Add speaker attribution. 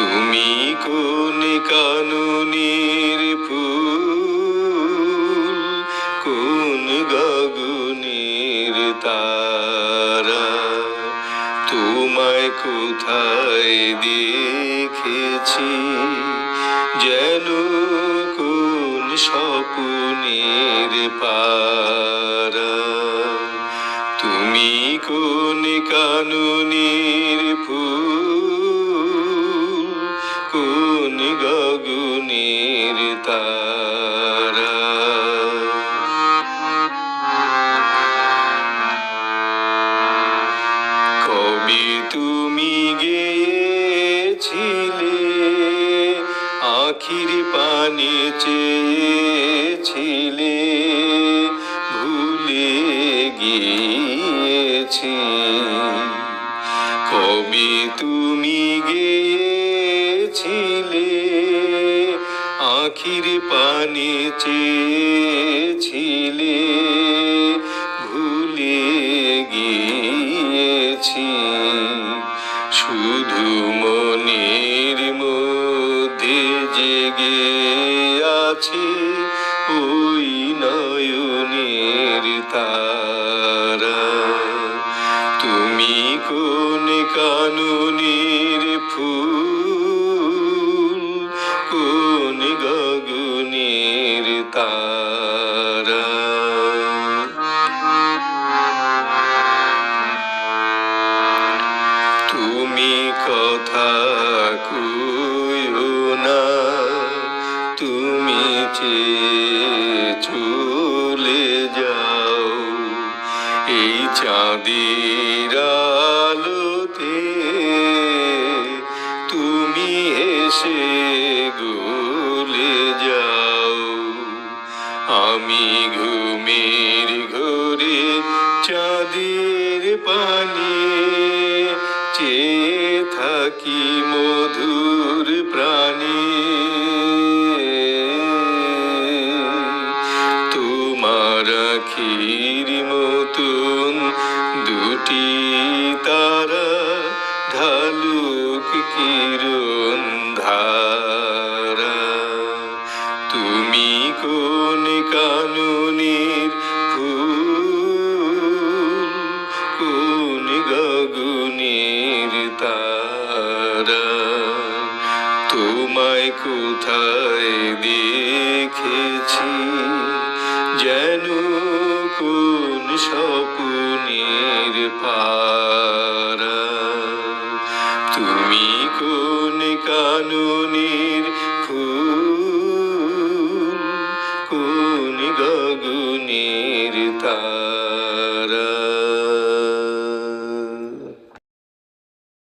Speaker 1: তুমি কোন কাননের ফুল? কোন গগনের তারা? তোমায় কোথায় দেখেছি? যেন কোন স্বপ্নের পারা? তুমি কোন কাননের ফুল? তুমি গেছিলে আখির পানি চেয়েছিলে ভুলে গিয়েছি। কবি তুমি গেছিলে আখির পানি চেয়েছিলে? জেগে আছে ওই নয়নের তারা। তুমি কোন কাননের ফুল, কোন গগনের তারা? তুমি কথা কইও চেয়ে চলে যাও। এই চাঁদের আলোতে তুমি এসে গলে যাও। আমি ঘুমের ঘরে চাঁদের পানি চেয়ে থাকি মধুর প্রাণী। আখির মতন দুটি তারা ঢালুক কিরণ ধারা। তুমি কোন কাননের ফুল, কোন গগনের তারা? তোমায় কোথায় দেখেছি? যেন কোন স্বপ্নের পারা